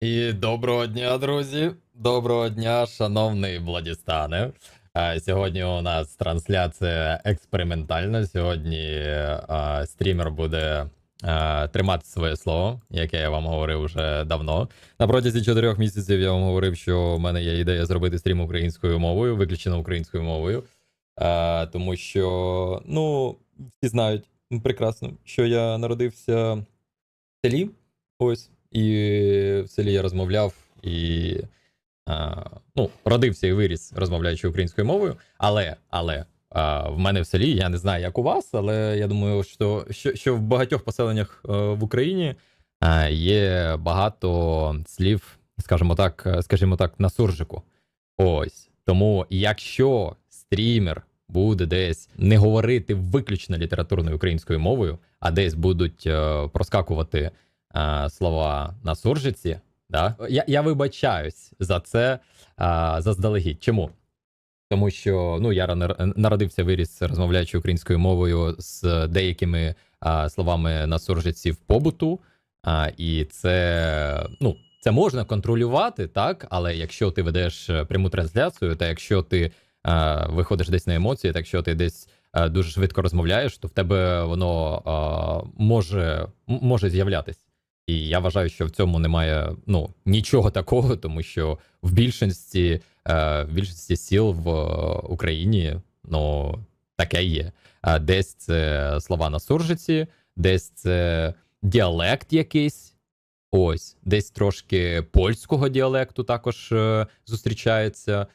І доброго дня, друзі. Доброго дня, шановний Владістане. Сьогодні у нас трансляція експериментальна. Сьогодні е, стрімер буде е, тримати своє слово, яке я вам говорив вже давно. На протязі чотирьох місяців я вам говорив, що в мене є ідея зробити стрім українською мовою, виключно українською мовою. Е, Тому що, ну, всі знають прекрасно, що я народився в селі. Ось. І в селі я розмовляв і а, ну, родився і виріс, розмовляючи українською мовою. Але, але а, в мене в селі, я не знаю, як у вас, але я думаю, що, що, що в багатьох поселеннях е, в Україні а, є багато слів, скажімо так, скажімо так, на суржику. Ось. Тому, якщо стрімер буде десь не говорити виключно літературною українською мовою, а десь будуть е, проскакувати е, слова на суржиці, да? я, я вибачаюсь за це е, заздалегідь. Чому? Тому що ну, я народився, виріс, розмовляючи українською мовою з деякими е, словами на суржиці в побуту. А, і це, ну, це можна контролювати, так, але якщо ти ведеш пряму трансляцію, та якщо ти е, виходиш десь на емоції, так якщо ти десь дуже швидко розмовляєш, то в тебе воно е, може, може з'являтись. І я вважаю, що в цьому немає ну, нічого такого, тому що в більшості, е, в більшості сіл в е, Україні ну, таке є. Десь це слова на суржиці, десь це діалект якийсь. Ось, десь трошки польського діалекту також е, зустрічається.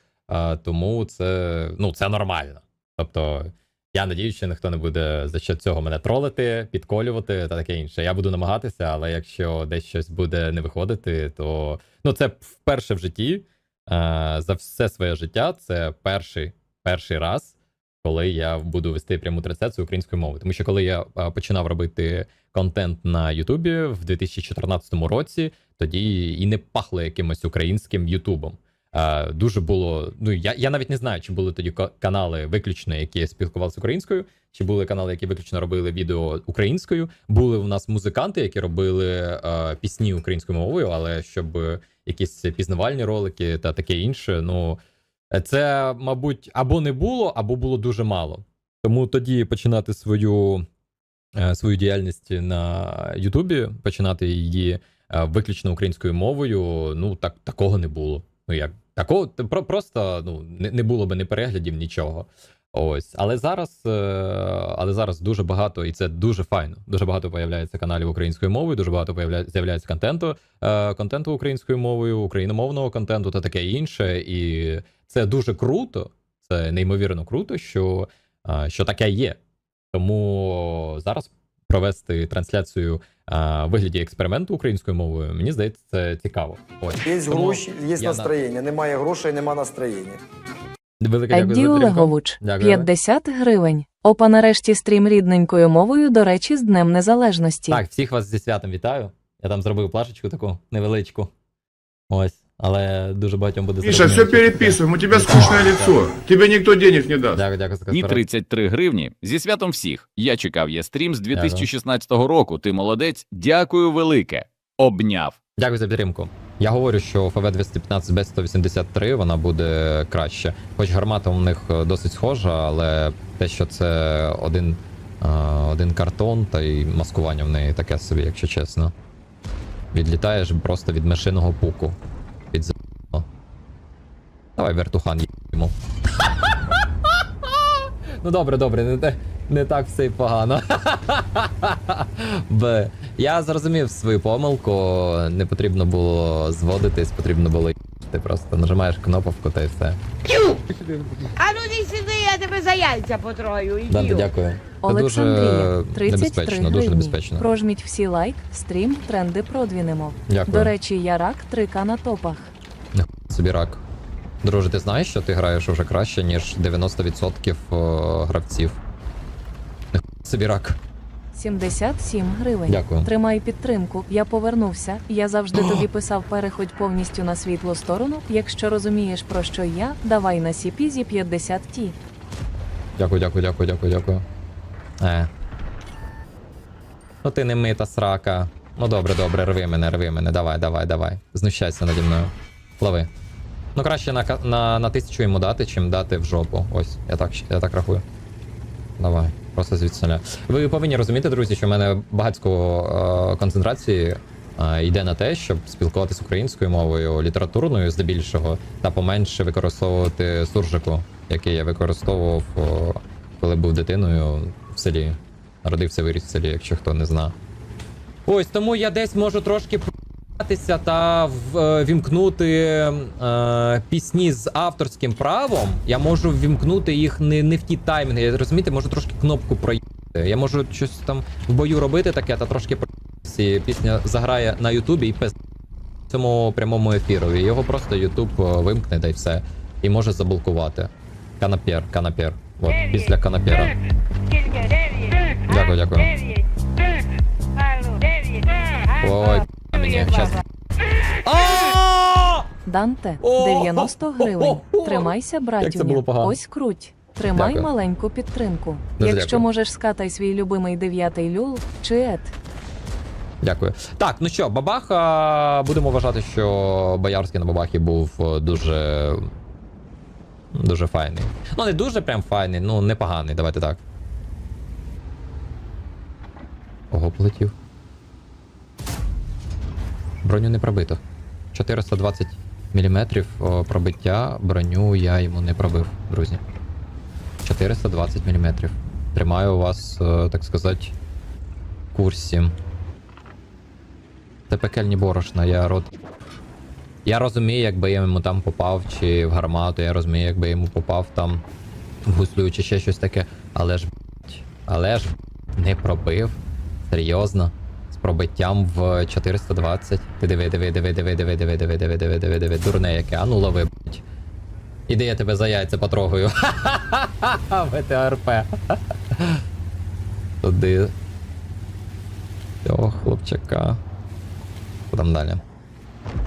Тому це, ну, це нормально. Тобто, я надіюсь, що ніхто не буде за що цього мене тролити, підколювати та таке інше. Я буду намагатися, але якщо десь щось буде не виходити, то ну, це вперше в житті. е, за все своє життя це перший, перший раз, коли я буду вести пряму трансляцію українською мовою. Тому що коли я е, починав робити контент на Ютубі в 2014 році, тоді і не пахло якимось українським Ютубом. Е, дуже було. Ну я, я навіть не знаю, чи були тоді канали виключно, які спілкувалися українською, чи були канали, які виключно робили відео українською. Були в нас музиканти, які робили е, пісні українською мовою, але щоб якісь пізнавальні ролики та таке інше. Ну це, мабуть, або не було, або було дуже мало. Тому тоді починати свою, е, свою діяльність на Ютубі, починати її е, виключно українською мовою. Ну так такого не було. Ну як такого про, просто ну не, не було би ні переглядів, нічого. Ось, але зараз, е, але зараз дуже багато, і це дуже файно. Дуже багато появляється каналів українською мовою, дуже багато з'являється контенту, е, контенту українською мовою, україномовного контенту та таке інше. І це дуже круто. Це неймовірно круто, що, е, що таке є. Тому зараз провести трансляцію в вигляді експерименту українською мовою, мені здається, це цікаво. Ось Є Тому гроші, є я на- настроєння. Немає грошей, нема настроєння. велике дякую за підтримку. Олегович, 50 гривень. Опа, нарешті стрім рідненькою мовою, до речі, з Днем Незалежності. Так, всіх вас зі святом вітаю. Я там зробив плашечку таку невеличку. Ось. Але дуже багатьом буде Миша, все переписываем, у тебя скучное лицо. Тебе никто денег не даст. Дякую, дякую, за І 33 гривні. Зі святом всіх. Я чекав є стрім з 2016 року. Ти молодець. Дякую велике. Обняв. Дякую за підтримку. Я говорю, що ФВ 215 b 183 вона буде краще. Хоч гармата у них е, досить схожа, але те, що це один, е, один картон, та й маскування в неї таке собі, якщо чесно. Відлітаєш просто від мишиного пуку. Давай вертухан йому. Ну добре, добре, не, не так все й погано. Б. Я зрозумів свою помилку. Не потрібно було зводитись, потрібно було їхати. Просто нажимаєш кнопку та й все. А ну не сиди, я тебе за яйця потрою. Данте, дякую. Олександрія, 33 гривні. дуже небезпечно. Прожміть всі лайк, стрім, тренди продвінемо. Дякую. До речі, я рак 3К на топах. Собі рак. Друже, ти знаєш, що ти граєш уже краще, ніж 90% гравців. Нахуй Собі рак. 77 гривень. Дякую. Тримай підтримку. Я повернувся. Я завжди тобі писав переходь повністю на світлу сторону. Якщо розумієш про що я, давай на CP зі 50 ті. Дякую, дякую, дякую, дякую, дякую. Е. Ну ти не мита срака. Ну добре, добре, рви мене, рви мене. Давай, давай, давай. Знущайся наді мною. Лови. Ну краще на, на, на тисячу йому дати, чим дати в жопу. Ось, я так, я так рахую. Давай, просто звідсиля. Ви повинні розуміти, друзі, що в мене багатько е, концентрації е, йде на те, щоб спілкуватися українською мовою, літературною здебільшого, та поменше використовувати суржику, який я використовував, о, коли був дитиною в селі. Народився виріс в селі, якщо хто не зна. Ось тому я десь можу трошки та е, вімкнути е, пісні з авторським правом. Я можу вімкнути їх не, не в ті таймінги. Я розумієте, можу трошки кнопку проїхати. Я можу щось там в бою робити таке, та трошки проїхатися. І Пісня заграє на Ютубі і в цьому прямому ефіру. І його просто Ютуб е, вимкне та й все. І може заблокувати. Канапер, канапер. От, після канапера. Дякую, дякую. Ой, Данте, 90 гривень. Тримайся, Як братюня. Ось круть. Тримай Дякую. маленьку підтримку. Дуже Якщо дякую. можеш скатай свій любимий дев'ятий люл чи ет. Дякую. Так, ну що, Бабаха. Будемо вважати, що Боярський на Бабахі був е, дуже. Дуже файний. Ну, не дуже прям файний, ну непоганий, давайте так. Ого, полетів. Броню не пробито. 420 мм пробиття, броню я йому не пробив, друзі. 420 мм. Тримаю вас, е, так сказати, курсі. Це пекельні борошна, я рот. Я розумію, якби я йому там попав, чи в гармату, я розумію, якби я йому попав там в гуслю, чи ще щось таке. Але ж, але ж не пробив. Серйозно. Пробиттям в 420. Ти диви, диви, диви, диви, диви, диви, диви, диви, диви, диви, диви, дурне яке. А ну лови, блядь. Іди я тебе за яйця потрогаю. Ха-ха-ха, ВТРП. Туди. Цього хлопчака. Там далі?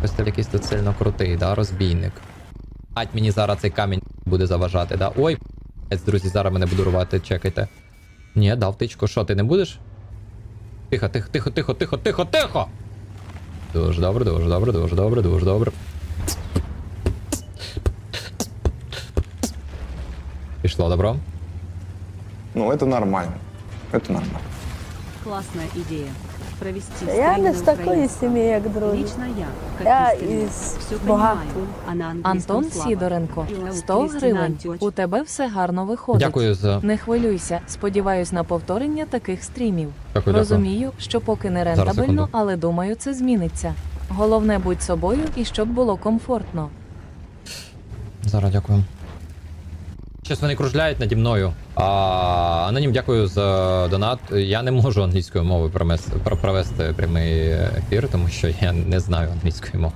Ось ти якийсь тут сильно крутий, да, розбійник. Ать мені зараз цей камінь буде заважати, да? Ой, друзі, зараз мене буду рвати, чекайте. Ні, дав тичку, що, ти не будеш? Тихо, тихо, тихо, тихо, тихо, тихо, тихо! Дуже добре, дуже добре, дуже добре, дуже добре. Пішло добро. Ну, это нормально. Это нормально. Классная идея. Провести Я не з такої сім'ї, як другі. Лично я, как Я із все багатої. Антон. Сідоренко, І 100 гривень. У тебе все гарно виходить. Дякую за. Не хвилюйся, сподіваюсь на повторення таких стрімів. Дякую, дякую. Розумію, що поки не рентабельно, але думаю, це зміниться. Головне будь собою і щоб було комфортно. Зараз дякую. Щас вони кружляють наді мною. А, анонім, дякую за донат. Я не можу англійською мовою провести прямий ефір, тому що я не знаю англійської мови.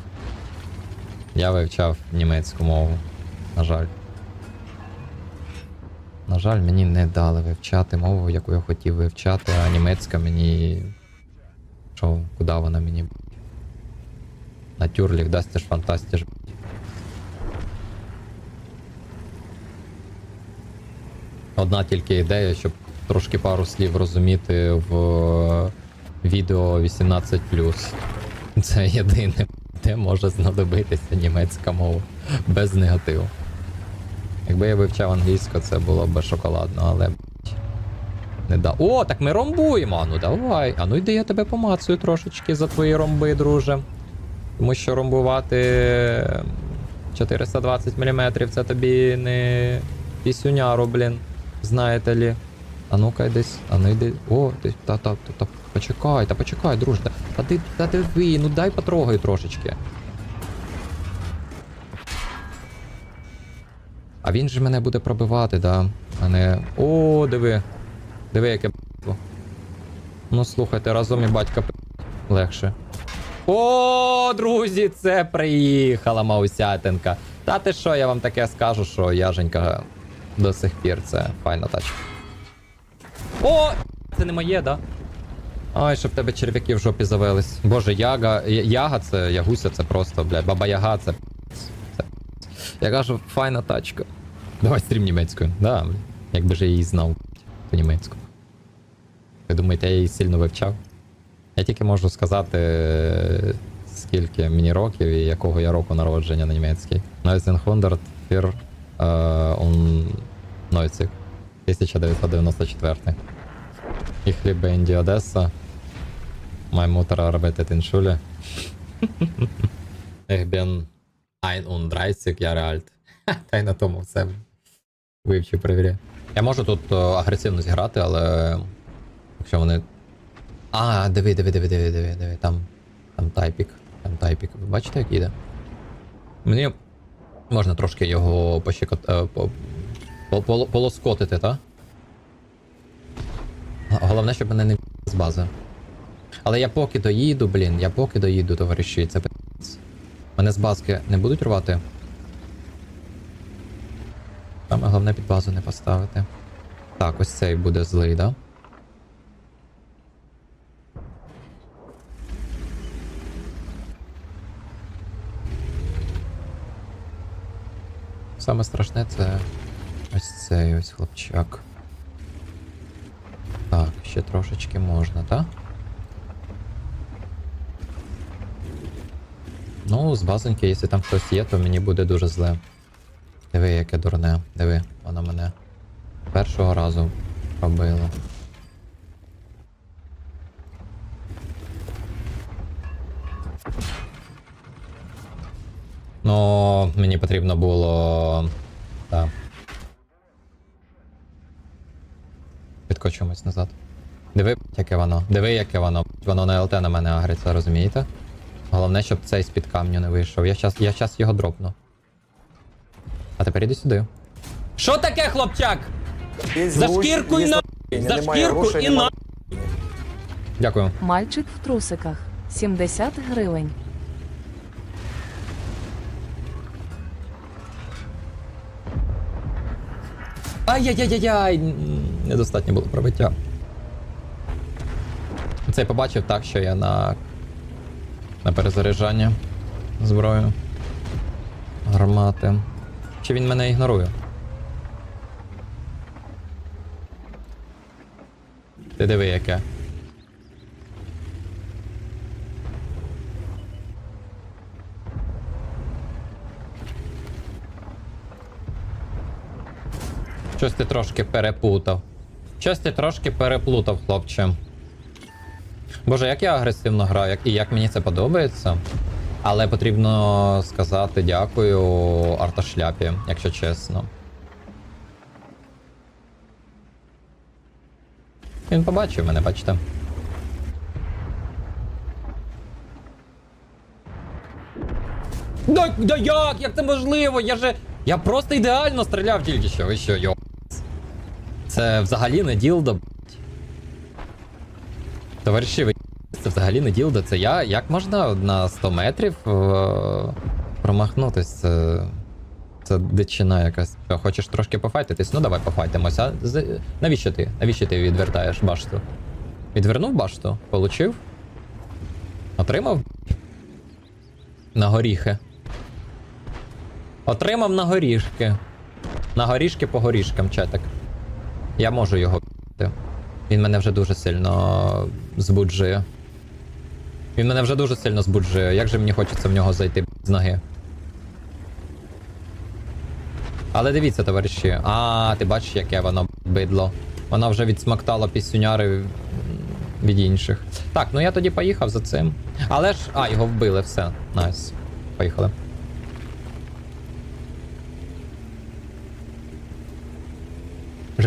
Я вивчав німецьку мову. На жаль. На жаль, мені не дали вивчати мову, яку я хотів вивчати, а німецька мені. Що, куди вона мені? Натюрліх, дасте ж Одна тільки ідея, щоб трошки пару слів розуміти в е, відео 18. Це єдине, де може знадобитися німецька мова без негативу. Якби я вивчав англійську, це було б шоколадно, але не да. О, так ми ромбуємо! А ну давай. А ну йди я тебе помацую трошечки за твої ромби, друже. Тому що ромбувати 420 мм це тобі не пісюняру, блін. Знаєте лі. А ну-ка десь, а ну йди. О, ти та та та, та почекай, та почекай, друже. Та, та ти та диви, ну дай потрогаю трошечки. А він же мене буде пробивати, да. А не. О, диви. Диви, яке б***ство. Ну слухайте, разом і батька п... легше. О, друзі, це приїхала Маусятинка. Та ти що, я вам таке скажу, що яженька до сих пір це файна тачка. О! Це не моє, да? Ай, щоб тебе черв'яки в жопі завелись. Боже, яга. Яга це, ягуся це просто, блядь, баба яга це. це. Я кажу, файна тачка. Давай стрім німецькою. Да. Якби ж я її знав по німецьку. Ви думаєте, я її сильно вивчав? Я тільки можу сказати, скільки мені років і якого я року народження на німецький. 1904 е, он 90. 1994. Ich liebe in die Odessa. Meine Mutter arbeitet in Schule. Ich bin 31 Jahre alt. Та й на тому все вивчив, перевіряю. Я можу тут е, агресивно зіграти, але якщо вони. А, диви, диви, диви, диви, диви, диви. Там. Там тайпік. Там тайпік. Ви бачите, як їде? Мені можна трошки його пощекот... е, по... по- поло- полоскотити, так? Головне, щоб мене не з бази. Але я поки доїду, блін, я поки доїду, товариші, це пи***ць. Мене з базки не будуть рвати. Саме головне під базу не поставити. Так, ось цей буде злий, да? Саме страшне це ось цей ось хлопчак. Так, ще трошечки можна, так? Ну, з базоньки, якщо там щось є, то мені буде дуже зле. Диви, яке дурне. Диви, воно мене першого разу пробило. Мені потрібно було. Так. Підкочуємось назад. Диви, яке воно. Диви, яке воно. Воно на ЛТ на мене агриться, розумієте? Головне, щоб цей з-під камню не вийшов. Я щас, я щас його дропну. А тепер іди сюди. Що таке, хлопчак? За шкірку і на. За шкірку і на. Дякую. Мальчик в трусиках 70 гривень. Ай-яй-яй-яй! М, Недостатньо було пробиття. Це я побачив так, що я на. на перезаряджання зброю. Гармати. Чи він мене ігнорує? Ти диви яке. Щось ти трошки переплутав. Щось ти трошки переплутав, хлопче. Боже, як я агресивно граю, як, і як мені це подобається. Але потрібно сказати дякую арташляпі, якщо чесно. Він побачив мене, бачите. Да, да як? Як це можливо? Я же. Я просто ідеально стріляв тільки що. Ви що, йо. Це взагалі не ділдо. б***ь. Товариші, ви це взагалі не ділдо. Це я. Як можна на 100 метрів е- промахнутись? Це. Це дичина якась. Хочеш трошки пофайтитись? Ну давай пофайтимося. Навіщо ти? Навіщо ти відвертаєш башту? Відвернув башту? Получив? Отримав? На горіхи. Отримав на горішки. На горішки по горішкам, четик. Я можу його б***ти. Він мене вже дуже сильно збуджує. Він мене вже дуже сильно збуджує. Як же мені хочеться в нього зайти з ноги. Але дивіться, товариші. А, ти бачиш, яке воно бидло. Воно вже відсмактало пісюняри від інших. Так, ну я тоді поїхав за цим. Але ж. А, його вбили, все. Найс. Поїхали.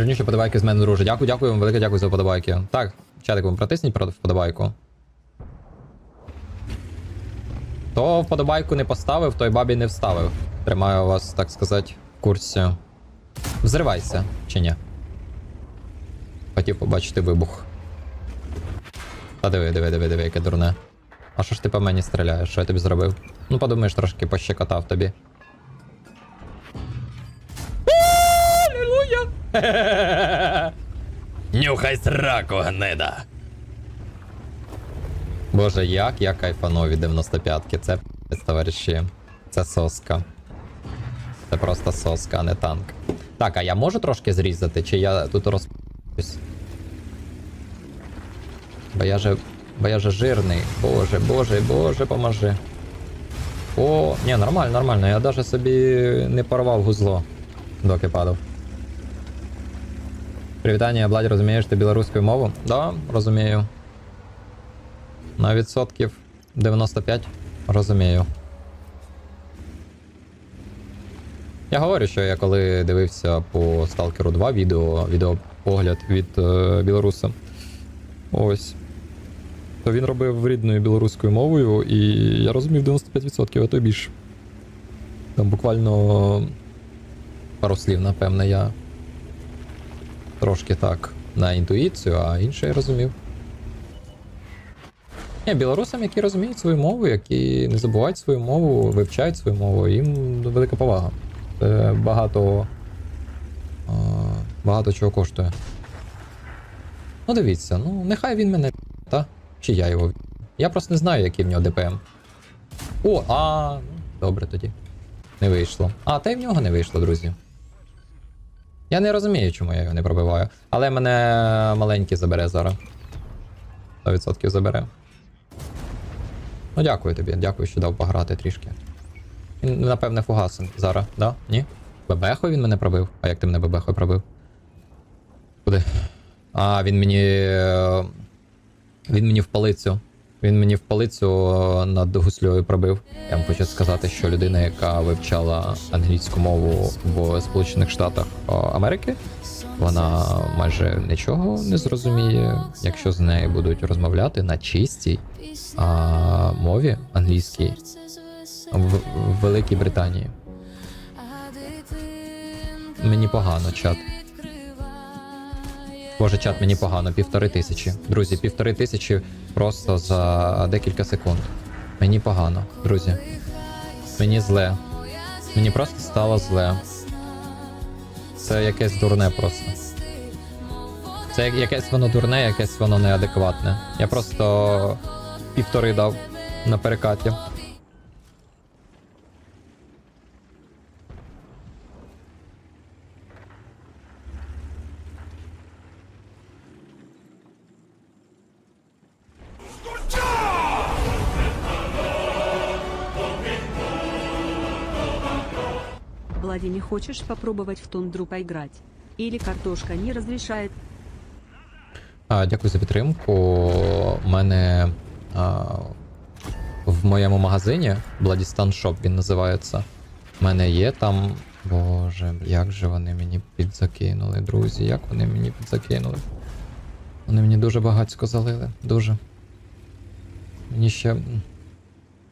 Жирніші подобайки з мене, друже. Дякую, дякую вам, велике дякую за подобайки. Так, чатик вам протисніть про вподобайку. Хто вподобайку не поставив, той бабі не вставив. Тримаю вас, так сказати, в курсі. Взривайся, чи ні? Хотів побачити вибух. Та диви, диви, диви, диви, яке дурне. А що ж ти по мені стріляєш? Що я тобі зробив? Ну подумаєш, трошки пощекотав тобі. Нюхай сраку, гнида! Боже, як я кайфанув від 95-ки. Це товариші. Це соска. Це просто соска, а не танк. Так, а я можу трошки зрізати, чи я тут розп***юсь? Бо я же Бо я же жирний. Боже, боже, боже, поможи. О, ні, нормально, нормально. Я навіть собі не порвав гузло, доки падав. Привітання, Владі, розумієш ти білоруську мову? Да, розумію. На відсотків 95 розумію. Я говорю, що я коли дивився по Stalker 2 відео, відеопогляд від е, білоруса. Ось. То він робив рідною білоруською мовою, і я розумів 95%, а то й більше. Там буквально пару слів, напевне, я трошки так на інтуїцію, а інше я розумів. Ні, білорусам, які розуміють свою мову, які не забувають свою мову, вивчають свою мову, їм велика повага. Це багато. багато чого коштує. Ну, дивіться, ну нехай він мене та? Чи я його. Я просто не знаю, який в нього ДПМ. О, а, ну, добре тоді. Не вийшло. А, та й в нього не вийшло, друзі. Я не розумію, чому я його не пробиваю. Але мене маленький забере зараз. 100% забере. Ну, дякую тобі, дякую, що дав пограти трішки. Він, напевне, фугасом зараз, да? Ні? Бебехою він мене пробив? А як ти мене бебехою пробив? Куди? А, він мені. е, Він мені в палицю. Він мені в палицю е, над гуслею пробив. Я вам хочу сказати, що людина, яка вивчала англійську мову в Сполучених Штатах е, Америки, вона майже нічого не зрозуміє, якщо з нею будуть розмовляти на чистій а, мові англійській в Великій Британії. Мені погано, чат. Боже, чат, мені погано, півтори тисячі. Друзі, півтори тисячі просто за декілька секунд. Мені погано, друзі. Мені зле. Мені просто стало зле. Це якесь дурне просто. Це якесь воно дурне, якесь воно неадекватне. Я просто півтори дав на перекаті. Влади, не хочешь попробовать в тундру поиграть? Или картошка не разрешает? А, дякую за підтримку. У мене а, в моєму магазині Bloodistan Shop він називається. У мене є там. Боже, як же вони мені підзакинули, друзі, як вони мені підзакинули. Вони мені дуже багатько залили. Дуже. Мені ще.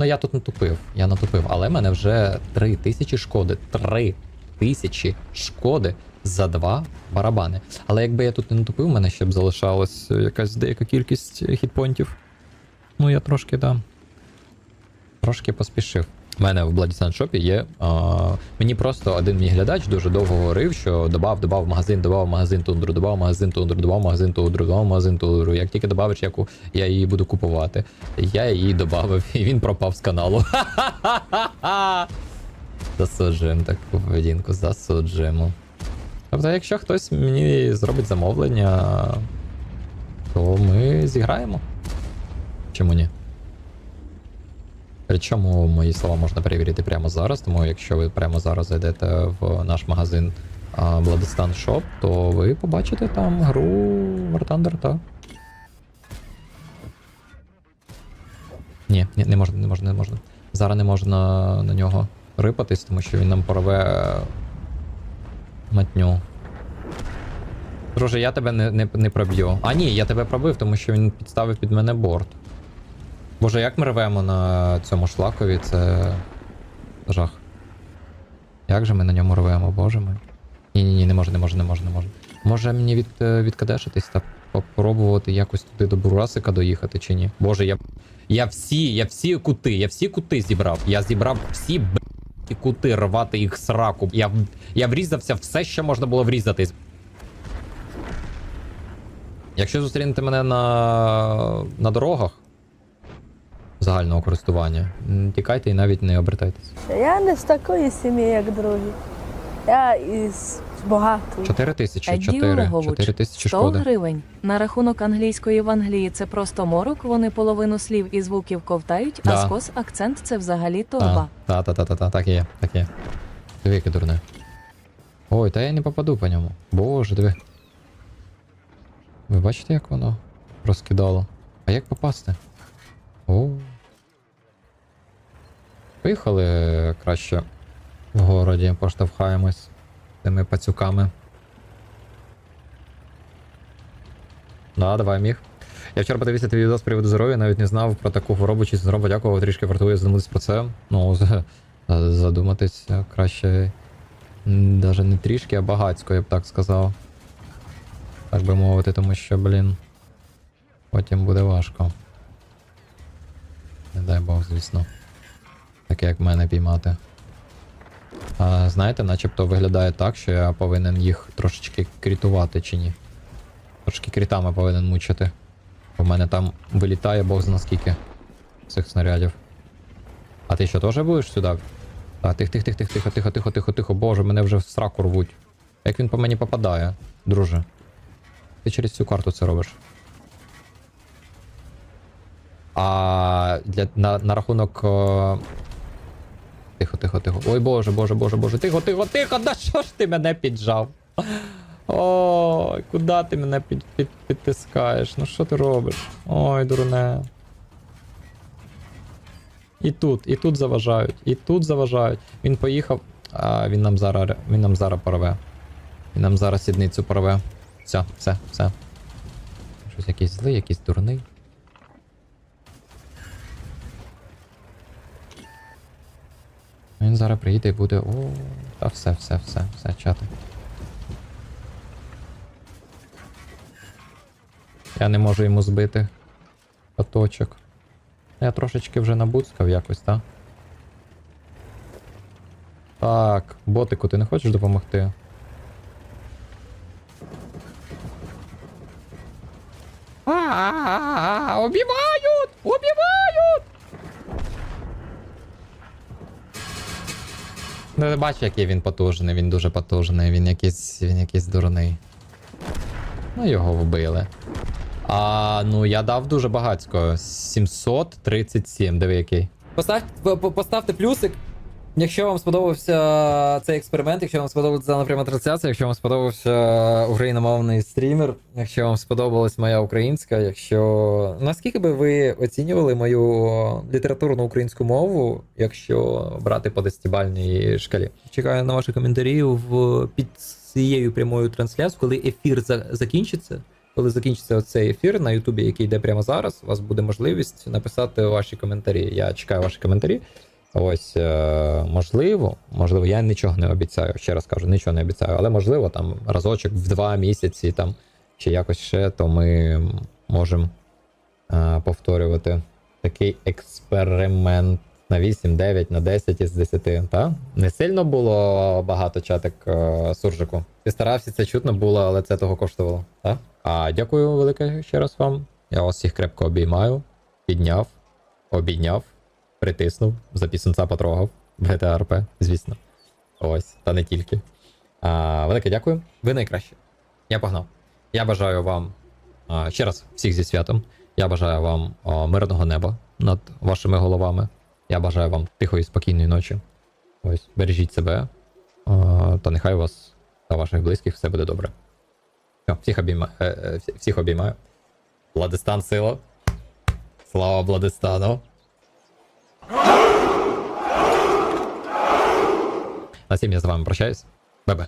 Ну, я тут натупив, я натупив, але мене вже 3 тисячі шкоди. 3 тисячі шкоди за два барабани. Але якби я тут не натупив, в мене ще б залишалась якась деяка кількість хітпонтів. Ну, я трошки, да. Трошки поспішив. У мене в Bloody Sun Shop є. А, мені просто один мій глядач дуже довго говорив, що добав, добав магазин, добав магазин тундру, добав магазин тундру, добав магазин тундру, добав магазин тундру. Як тільки добавиш, яку я її буду купувати. Я її додав, і він пропав з каналу. Засуджуємо таку поведінку, засуджуємо. Тобто, якщо хтось мені зробить замовлення, то ми зіграємо. Чому ні? Причому мої слова можна перевірити прямо зараз, тому якщо ви прямо зараз зайдете в наш магазин а, Shop, то ви побачите там гру War Thunder, так. Ні, ні, не можна, не можна, не можна. Зараз не можна на нього рипатись, тому що він нам порве матню. Друже, я тебе не, не, не проб'ю. А ні, я тебе пробив, тому що він підставив під мене борт. Боже, як ми рвемо на цьому шлакові, це жах. Як же ми на ньому рвемо, боже мой. Ні, ні, ні, не може, не може, не може, не може. Може мені від, е, відкадешитись та попробувати якось туди до Бурасика доїхати чи ні? Боже, я. Я всі, я всі кути, я всі кути зібрав. Я зібрав всі б**ті кути, рвати їх сраку. Я, я врізався все, що можна було врізатись. Якщо зустрінете мене на, на дорогах загального користування, тікайте і навіть не обертайтесь. Я не з такої сім'ї, як другі. Я із Багато. 4 тисячі, Едді 4, 4 тисячі 100 шкоди. гривень. На рахунок англійської в Англії це просто морок, вони половину слів і звуків ковтають, Да. а скос акцент це взагалі торба. Та, та, та, та, та, так і є, так і є. Диви, яке дурне. Ой, та я не попаду по ньому. Боже, диви. Ви бачите, як воно розкидало? А як попасти? О. Поїхали краще в городі, поштовхаємось з цими пацюками. Да, давай, міг. Я вчора подивився твій відео з приводу здоров'я, навіть не знав про таку хворобу чи синдром подякував, трішки вартує задуматись про це. Ну, задуматись краще навіть не трішки, а багацько, я б так сказав. Так би мовити, тому що, блін. Потім буде важко. Не дай Бог, звісно. Таке як мене піймати. А, знаєте, начебто виглядає так, що я повинен їх трошечки крітувати чи ні. Трошки крітами повинен мучити. У мене там вилітає бог зна скільки цих снарядів. А ти що теж будеш сюди? А, тих, тих, тих, тих, тихо, тихо, тихо, тихо, тихо. Боже, мене вже в сраку рвуть. Як він по мені попадає, друже? Ти через цю карту це робиш. А для, на, на рахунок. о, Тихо, тихо, тихо. Ой боже, боже, боже, боже. Тихо, тихо, тихо, да що ж ти мене піджав? Ой, куди ти мене під, під, підтискаєш? Ну що ти робиш? Ой, дурне. І тут, і тут заважають, і тут заважають. Він поїхав, а він нам зараз, він нам зараз порве. Він нам зараз сідницю порве. Все, все, все. Щось якийсь злий, якийсь дурний. Він зараз приїде і буде. О, та все, все, все, все, чати. Я не можу йому збити поточок. Я трошечки вже набуцкав якось, так? Так, ботику, ти не хочеш допомогти? А, убивают! Убивают! Ну, бачиш, який він потужний, він дуже потужний, він якийсь, він якийсь дурний. Ну, його вбили. А, ну я дав дуже багатько. 737, диви який. Поставте, по- по- поставте плюсик. Якщо вам сподобався цей експеримент, якщо вам сподобалася дана пряма трансляція, якщо вам сподобався україномовний стрімер, якщо вам сподобалась моя українська, якщо. Наскільки би ви оцінювали мою літературну українську мову, якщо брати по десятибальній шкалі? Чекаю на ваші коментарі під цією прямою трансляцією, коли ефір за- закінчиться. Коли закінчиться цей ефір на Ютубі, який йде прямо зараз, у вас буде можливість написати ваші коментарі. Я чекаю ваші коментарі. Ось, е, можливо, можливо, я нічого не обіцяю. Ще раз кажу, нічого не обіцяю, але можливо, там разочок в два місяці там чи якось ще, то ми можемо е, повторювати такий експеримент на 8, 9, на 10 із 10. Та? Не сильно було багато чатик е, суржику. Ти старався, це чутно було, але це того коштувало. Так? А дякую велике ще раз вам. Я вас всіх крепко обіймаю, підняв, обійняв притиснув, за пісенця потрогав в GTA звісно. Ось, та не тільки. А, велике дякую. Ви найкращі. Я погнав. Я бажаю вам а, ще раз всіх зі святом. Я бажаю вам а, мирного неба над вашими головами. Я бажаю вам тихої, спокійної ночі. Ось, бережіть себе. А, та нехай у вас та ваших близьких все буде добре. Все, всіх обіймаю. Е, е, всіх обіймаю. Владистан сила. Слава Владистану. На цим я з вами прощаюсь. Бе-бе.